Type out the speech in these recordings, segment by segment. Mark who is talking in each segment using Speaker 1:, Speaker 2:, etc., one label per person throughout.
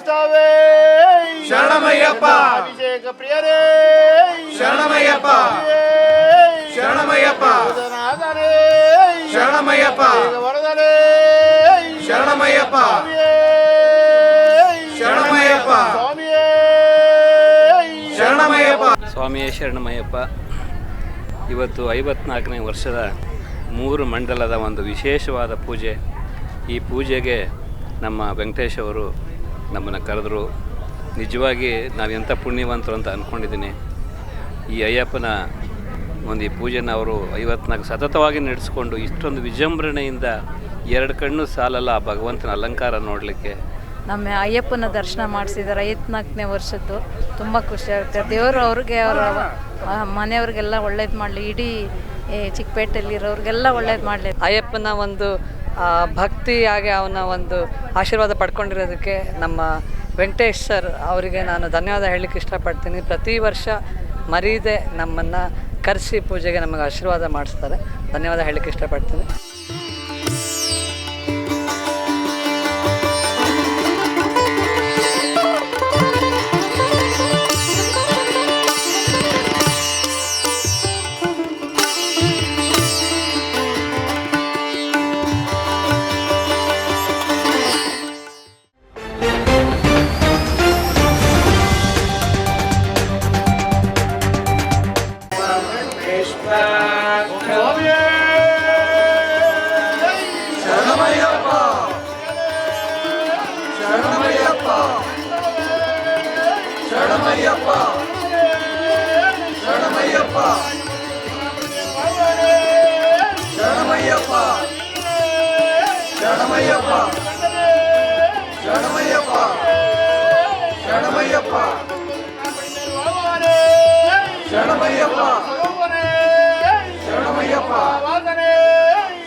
Speaker 1: ಶಾಸ್ತ್ರವೇ
Speaker 2: ಶರಣಮಯ್ಯಪ್ಪ.
Speaker 1: ಅಭಿಷೇಕ ಪ್ರಿಯರೇ
Speaker 2: ಶರಣಮಯ್ಯಪ್ಪ. ಶರಣಮಯ್ಯಪ್ಪ. ಶರಣಮಯ್ಯಪ್ಪ.
Speaker 1: ವರದರೇ
Speaker 2: ಶರಣಮಯ್ಯಪ್ಪ. ಶರಣಮಯ್ಯಪ್ಪ.
Speaker 1: ಸ್ವಾಮಿಯೇ
Speaker 2: ಶರಣಮಯ್ಯಪ್ಪ
Speaker 3: ಸ್ವಾಮಿಯೇ ಶರಣಮಯ್ಯಪ್ಪ ಇವತ್ತು ಐವತ್ನಾಲ್ಕನೇ ವರ್ಷದ ಮೂರು ಮಂಡಲದ ಒಂದು ವಿಶೇಷವಾದ ಪೂಜೆ ಈ ಪೂಜೆಗೆ ನಮ್ಮ ವೆಂಕಟೇಶ್ ಅವರು ನಮ್ಮನ್ನು ಕರೆದರು. ನಿಜವಾಗಿ ನಾವು ಎಂಥ ಪುಣ್ಯವಂತರು ಅಂತ ಅಂದ್ಕೊಂಡಿದ್ದೀನಿ ಈ ಅಯ್ಯಪ್ಪನ ಒಂದು ಈ ಪೂಜೆನ ಅವರು ಐವತ್ನಾಲ್ಕು ಸತತವಾಗಿ ನಡೆಸ್ಕೊಂಡು ಇಷ್ಟೊಂದು ವಿಜೃಂಭಣೆಯಿಂದ ಎರಡು ಕಣ್ಣು ಸಾಲಲ್ಲ ಆ ಭಗವಂತನ ಅಲಂಕಾರ ನೋಡಲಿಕ್ಕೆ.
Speaker 4: ನಮ್ಮ ಅಯ್ಯಪ್ಪನ ದರ್ಶನ ಮಾಡಿಸಿದ್ದಾರೆ ಐವತ್ನಾಲ್ಕನೇ ವರ್ಷದ್ದು ತುಂಬ ಖುಷಿ ಆಗುತ್ತೆ. ದೇವರು ಅವ್ರಿಗೆ ಅವರ ಮನೆಯವ್ರಿಗೆಲ್ಲ ಒಳ್ಳೇದು ಮಾಡಲಿ. ಇಡೀ ಈ ಚಿಕ್ಕಪೇಟೆಯಲ್ಲಿರೋರಿಗೆಲ್ಲ ಒಳ್ಳೇದು ಮಾಡಲಿ.
Speaker 5: ಅಯ್ಯಪ್ಪನ ಒಂದು ಆ, ಭಕ್ತಿ ಹಾಗೆ ಅವನ ಒಂದು ಆಶೀರ್ವಾದ ಪಡ್ಕೊಂಡಿರೋದಕ್ಕೆ ನಮ್ಮ ವೆಂಕಟೇಶ್ ಸರ್ ಅವರಿಗೆ ನಾನು ಧನ್ಯವಾದ ಹೇಳಲಿಕ್ಕೆ ಇಷ್ಟಪಡ್ತೀನಿ. ಪ್ರತಿ ವರ್ಷ ಮರೀದೆ ನಮ್ಮನ್ನು ಕರೆಸಿ ಪೂಜೆಗೆ ನಮಗೆ ಆಶೀರ್ವಾದ ಮಾಡಿಸ್ತಾರೆ. ಧನ್ಯವಾದ ಹೇಳಲಿಕ್ಕೆ ಇಷ್ಟಪಡ್ತೀನಿ.
Speaker 2: சடமையப்பா சடமையப்பா சடமையப்பா சடமையப்பா சடமையப்பா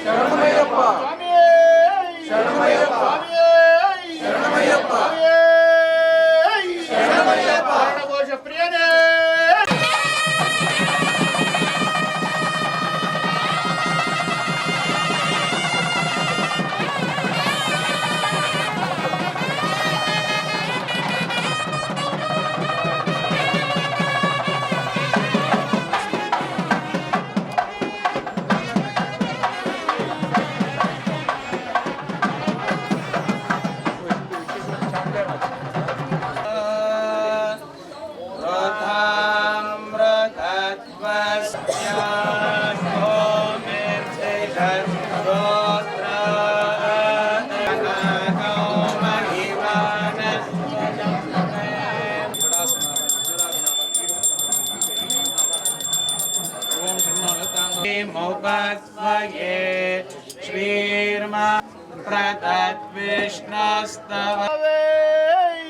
Speaker 1: சடமையப்பா சடமையப்பா
Speaker 6: श्रीमुपस्वये श्रीर्मा प्रतद्विष्णस्तव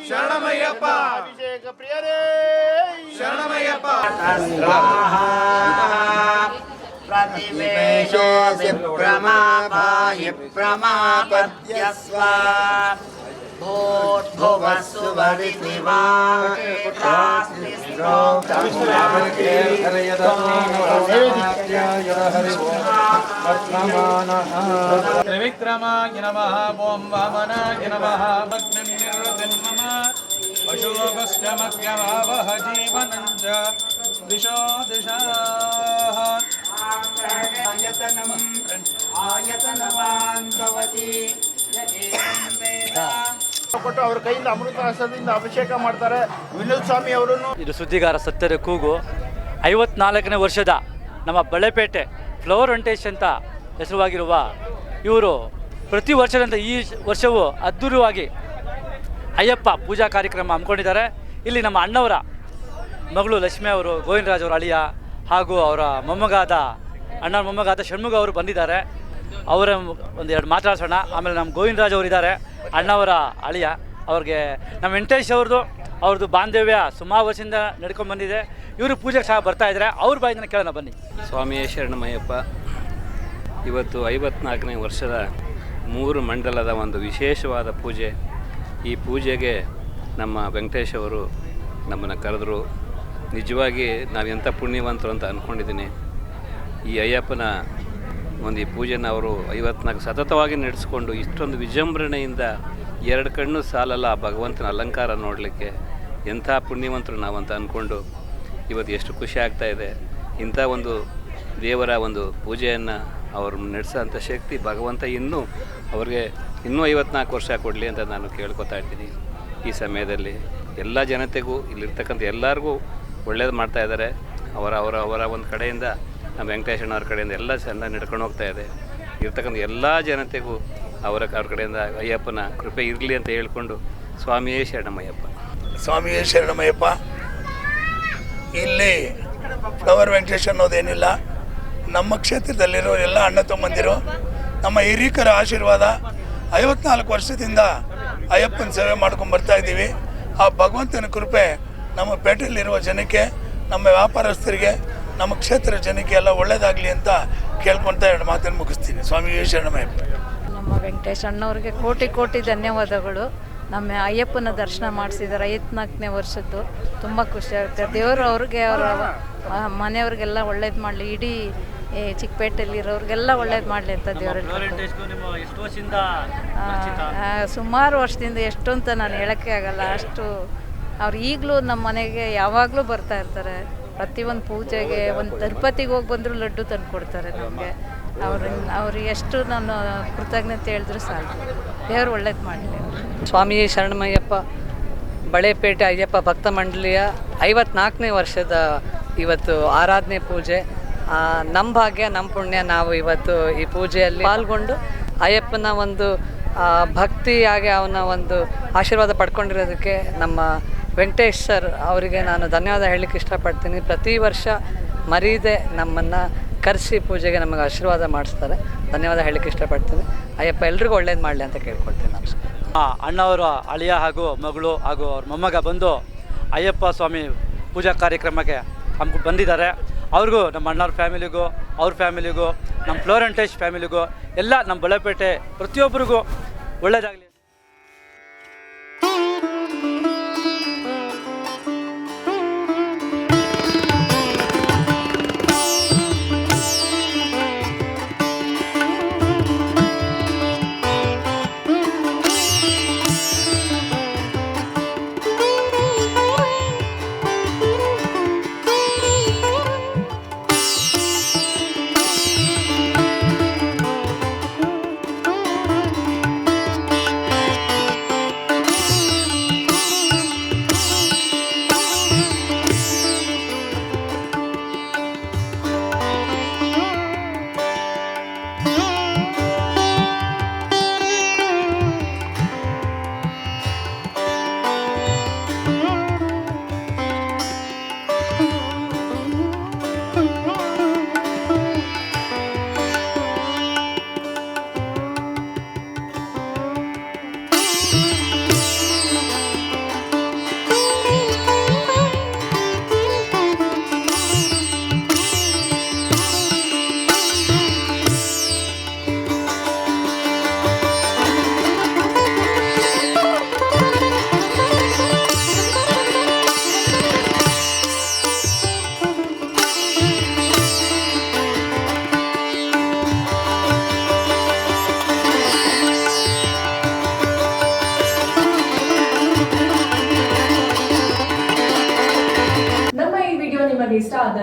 Speaker 2: शरणमय्यप्प
Speaker 1: अभिषेक प्रियरे
Speaker 2: शरणमय्यप्प स्वाहा
Speaker 6: प्रतिवेशोऽसि प्रमापाहि प्रमापद्य स्वा भूर्भुवः सुवरिति वा
Speaker 7: त्रिविक्रमाय नमः ॐ वामनाय नमः
Speaker 6: भग्ननिर्वृतिर्मम अशोकस्यमप्यभावः जीवनं च दिशो दिशाः।
Speaker 1: ಕೊಟ್ಟು ಅವ್ರ ಕೈಯಿಂದ ಅಮೃತ ಹಸ್ತದಿಂದ ಅಭಿಷೇಕ ಮಾಡ್ತಾರೆ. ವಿನೋದ್ ಸ್ವಾಮಿ ಅವರನ್ನು
Speaker 8: ಇದು ಸುದ್ದಿಗಾರ ಸತ್ಯದ ಕೂಗು. ಐವತ್ನಾಲ್ಕನೇ ವರ್ಷದ ನಮ್ಮ ಬಳೆಪೇಟೆ ಫ್ಲವರ್ ವೆಂಟೇಶ್ ಅಂತ ಹೆಸರುವಾಗಿರುವ ಇವರು ಪ್ರತಿ ವರ್ಷದಂತೆ ಈ ವರ್ಷವೂ ಅದ್ಧೂರಿಯಾಗಿ ಅಯ್ಯಪ್ಪ ಪೂಜಾ ಕಾರ್ಯಕ್ರಮ ಹಮ್ಮಿಕೊಂಡಿದ್ದಾರೆ. ಇಲ್ಲಿ ನಮ್ಮ ಅಣ್ಣವರ ಮಗಳು ಲಕ್ಷ್ಮಿ ಅವರು, ಗೋವಿಂದರಾಜ್ ಅವರ ಅಳಿಯ ಹಾಗೂ ಅವರ ಮೊಮ್ಮಗಾದ ಅಣ್ಣನ ಮೊಮ್ಮಗಾದ ಷಣ್ಮುಗ ಅವರು ಬಂದಿದ್ದಾರೆ. ಅವರ ಒಂದು ಎರಡು ಮಾತಾಡ್ಸೋಣ. ಆಮೇಲೆ ನಮ್ಮ ಗೋವಿಂದರಾಜ್ ಅವರು ಇದ್ದಾರೆ ಅಣ್ಣವರ ಅಳಿಯ. ಅವ್ರಿಗೆ ನಮ್ಮ ವೆಂಕಟೇಶ್ ಅವ್ರದ್ದು ಅವ್ರದ್ದು ಬಾಂಧವ್ಯ ಸುಮಾರು ವರ್ಷದಿಂದ ನಡ್ಕೊಂಡು ಬಂದಿದೆ. ಇವರು ಪೂಜೆಗೆ ಸಹ ಬರ್ತಾ ಇದ್ದಾರೆ ಅವ್ರ ಬಾಯಿಂದ ಕೇಳೋಣ ಬನ್ನಿ.
Speaker 3: ಸ್ವಾಮಿಯೇ ಶರಣಮಯ್ಯಪ್ಪ, ಇವತ್ತು ಐವತ್ನಾಲ್ಕನೇ ವರ್ಷದ ಮೂರು ಮಂಡಲದ ಒಂದು ವಿಶೇಷವಾದ ಪೂಜೆ. ಈ ಪೂಜೆಗೆ ನಮ್ಮ ವೆಂಕಟೇಶ್ ಅವರು ನಮ್ಮನ್ನು ಕರೆದರು. ನಿಜವಾಗಿ ನಾವು ಎಂಥ ಪುಣ್ಯವಂತರು ಅಂತ ಅಂದ್ಕೊಂಡಿದ್ದೀನಿ ಈ ಅಯ್ಯಪ್ಪನ ಒಂದು ಈ ಪೂಜೆನ ಅವರು ಐವತ್ನಾಲ್ಕು ಸತತವಾಗಿ ನಡೆಸ್ಕೊಂಡು ಇಷ್ಟೊಂದು ವಿಜೃಂಭಣೆಯಿಂದ ಎರಡು ಕಣ್ಣು ಸಾಲಲ್ಲ ಆ ಭಗವಂತನ ಅಲಂಕಾರ ನೋಡಲಿಕ್ಕೆ. ಎಂಥ ಪುಣ್ಯವಂತರು ನಾವಂತ ಅಂದ್ಕೊಂಡು ಇವತ್ತು ಎಷ್ಟು ಖುಷಿ ಆಗ್ತಾ ಇದೆ. ಇಂಥ ಒಂದು ದೇವರ ಒಂದು ಪೂಜೆಯನ್ನು ಅವರು ನಡೆಸೋಂಥ ಶಕ್ತಿ ಭಗವಂತ ಇನ್ನೂ ಅವ್ರಿಗೆ ಇನ್ನೂ ಐವತ್ನಾಲ್ಕು ವರ್ಷ ಕೊಡಲಿ ಅಂತ ನಾನು ಕೇಳ್ಕೊತಾ ಇದ್ದೀನಿ. ಈ ಸಮಯದಲ್ಲಿ ಎಲ್ಲ ಜನತೆಗೂ ಇಲ್ಲಿರ್ತಕ್ಕಂಥ ಎಲ್ಲರಿಗೂ ಒಳ್ಳೇದು ಮಾಡ್ತಾ ಇದ್ದಾರೆ. ಅವರ ಅವರ ಅವರ ಒಂದು ಕಡೆಯಿಂದ ನಮ್ಮ ವೆಂಕಟೇಶಣ್ಣವ್ರ ಕಡೆಯಿಂದ ಎಲ್ಲ ಚೆಂದ ನಡ್ಕೊಂಡು ಹೋಗ್ತಾ ಇದೆ. ಇರ್ತಕ್ಕಂಥ ಎಲ್ಲ ಜನತೆಗೂ ಅವರ ಅವ್ರ ಕಡೆಯಿಂದ ಅಯ್ಯಪ್ಪನ ಕೃಪೆ ಇರಲಿ ಅಂತ ಹೇಳ್ಕೊಂಡು ಸ್ವಾಮಿಯೇ ಶರಣಮಯ್ಯಪ್ಪ.
Speaker 2: ಸ್ವಾಮಿಯೇ ಶರಣಮಯ್ಯಪ್ಪ. ಇಲ್ಲಿ ಫ್ಲವರ್ ವೆಂಕಟೇಶ್ ಅನ್ನೋದೇನಿಲ್ಲ, ನಮ್ಮ ಕ್ಷೇತ್ರದಲ್ಲಿರೋ ಎಲ್ಲ ಅಣ್ಣ ತಮ್ಮಂದಿರು, ನಮ್ಮ ಹಿರೀಕರ ಆಶೀರ್ವಾದ ಐವತ್ನಾಲ್ಕು ವರ್ಷದಿಂದ ಅಯ್ಯಪ್ಪನ ಸೇವೆ ಮಾಡ್ಕೊಂಡು ಬರ್ತಾ ಇದ್ದೀವಿ. ಆ ಭಗವಂತನ ಕೃಪೆ ನಮ್ಮ ಪೇಟೆಯಲ್ಲಿರುವ ಜನಕ್ಕೆ, ನಮ್ಮ ವ್ಯಾಪಾರಸ್ಥರಿಗೆ, ನಮ್ಮ ಕ್ಷೇತ್ರ ಜನಕ್ಕೆ ಎಲ್ಲ ಒಳ್ಳೆಯದಾಗಲಿ ಅಂತ ಕೇಳ್ಕೊಳ್ತಾ ಎರಡು ಮಾತನ್ನು ಮುಗಿಸ್ತೀನಿ. ಸ್ವಾಮಿ ಶರಣಮಯ್ಯಪ್ಪ.
Speaker 4: ವೆಂಕಟೇಶ್ ಅಣ್ಣವ್ರಿಗೆ ಕೋಟಿ ಕೋಟಿ ಧನ್ಯವಾದಗಳು. ನಮ್ಮ ಅಯ್ಯಪ್ಪನ ದರ್ಶನ ಮಾಡಿಸಿದ್ದಾರೆ ಐವತ್ನಾಲ್ಕನೇ ವರ್ಷದ್ದು. ತುಂಬ ಖುಷಿ ಆಗುತ್ತೆ. ದೇವರು ಅವ್ರಿಗೆ ಅವರ ಮನೆಯವ್ರಿಗೆಲ್ಲ ಒಳ್ಳೇದು ಮಾಡಲಿ. ಇಡೀ ಚಿಕ್ಕಪೇಟೆಯಲ್ಲಿರೋರಿಗೆಲ್ಲ ಒಳ್ಳೇದು ಮಾಡಲಿ ಅಂತ ದೇವರಲ್ಲಿ ಸುಮಾರು ವರ್ಷದಿಂದ ಎಷ್ಟು ಅಂತ ನಾನು ಹೇಳೋಕ್ಕೆ ಆಗಲ್ಲ. ಅಷ್ಟು ಅವ್ರು ಈಗಲೂ ನಮ್ಮ ಮನೆಗೆ ಯಾವಾಗಲೂ ಬರ್ತಾ ಇರ್ತಾರೆ. ಪ್ರತಿಯೊಂದು ಪೂಜೆಗೆ ಒಂದು ತಿರುಪತಿಗೆ ಹೋಗಿ ಬಂದರೂ ಲಡ್ಡು ತಂದು ಕೊಡ್ತಾರೆ ನಮಗೆ. ಅವ್ರ ಅವ್ರು ಎಷ್ಟು ನಾನು ಕೃತಜ್ಞತೆ ಹೇಳಿದ್ರು ಸಾಕು. ದೇವ್ರು ಒಳ್ಳೇದು ಮಾಡಲಿ.
Speaker 5: ಸ್ವಾಮಿ ಶರಣಮಯ್ಯಪ್ಪ, ಬಳೆಪೇಟೆ ಅಯ್ಯಪ್ಪ ಭಕ್ತ ಮಂಡಳಿಯ ಐವತ್ನಾಲ್ಕನೇ ವರ್ಷದ ಇವತ್ತು ಆರಾಧನೆ ಪೂಜೆ. ನಮ್ಮ ಭಾಗ್ಯ ನಮ್ಮ ಪುಣ್ಯ ನಾವು ಇವತ್ತು ಈ ಪೂಜೆಯಲ್ಲಿ ಪಾಲ್ಗೊಂಡು ಅಯ್ಯಪ್ಪನ ಒಂದು ಭಕ್ತಿಯಾಗಿ ಅವನ ಒಂದು ಆಶೀರ್ವಾದ ಪಡ್ಕೊಂಡಿರೋದಕ್ಕೆ ನಮ್ಮ ವೆಂಕಟೇಶ್ ಸರ್ ಅವರಿಗೆ ನಾನು ಧನ್ಯವಾದ ಹೇಳಲಿಕ್ಕೆ ಇಷ್ಟಪಡ್ತೀನಿ. ಪ್ರತಿ ವರ್ಷ ಮರೀದೆ ನಮ್ಮನ್ನು ಕರೆಸಿ ಪೂಜೆಗೆ ನಮಗೆ ಆಶೀರ್ವಾದ ಮಾಡಿಸ್ತಾರೆ. ಧನ್ಯವಾದ ಹೇಳಲಿಕ್ಕೆ ಇಷ್ಟಪಡ್ತೀನಿ. ಅಯ್ಯಪ್ಪ, ಎಲ್ರಿಗೂ ಒಳ್ಳೇದು ಮಾಡಲಿ ಅಂತ ಕೇಳ್ಕೊಳ್ತೀನಿ ನಮಸ್ಕಾರ
Speaker 8: ಅಣ್ಣವರ ಅಳಿಯ ಹಾಗೂ ಮಗಳು ಹಾಗೂ ಅವ್ರ ಮೊಮ್ಮಗ ಬಂದು ಅಯ್ಯಪ್ಪ ಸ್ವಾಮಿ ಪೂಜಾ ಕಾರ್ಯಕ್ರಮಕ್ಕೆ ಹಮ್ಕೊ ಬಂದಿದ್ದಾರೆ. ಅವ್ರಿಗೂ ನಮ್ಮ ಅಣ್ಣವ್ರ ಫ್ಯಾಮಿಲಿಗೂ, ಅವ್ರ ಫ್ಯಾಮಿಲಿಗೂ, ನಮ್ಮ ಫ್ಲೋರೆಂಟೇಶ್ ಫ್ಯಾಮಿಲಿಗೂ, ಎಲ್ಲ ನಮ್ಮ ಬಳೆಪೇಟೆ ಪ್ರತಿಯೊಬ್ಬರಿಗೂ ಒಳ್ಳೆಯದಾಗಲಿ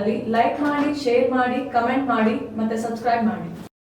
Speaker 9: ಆದಲ್ಲಿ ಲೈಕ್ ಮಾಡಿ ಶೇರ್ ಮಾಡಿ ಕಮೆಂಟ್ ಮಾಡಿ ಮತ್ತೆ ಸಬ್ಸ್ಕ್ರೈಬ್ ಮಾಡಿ.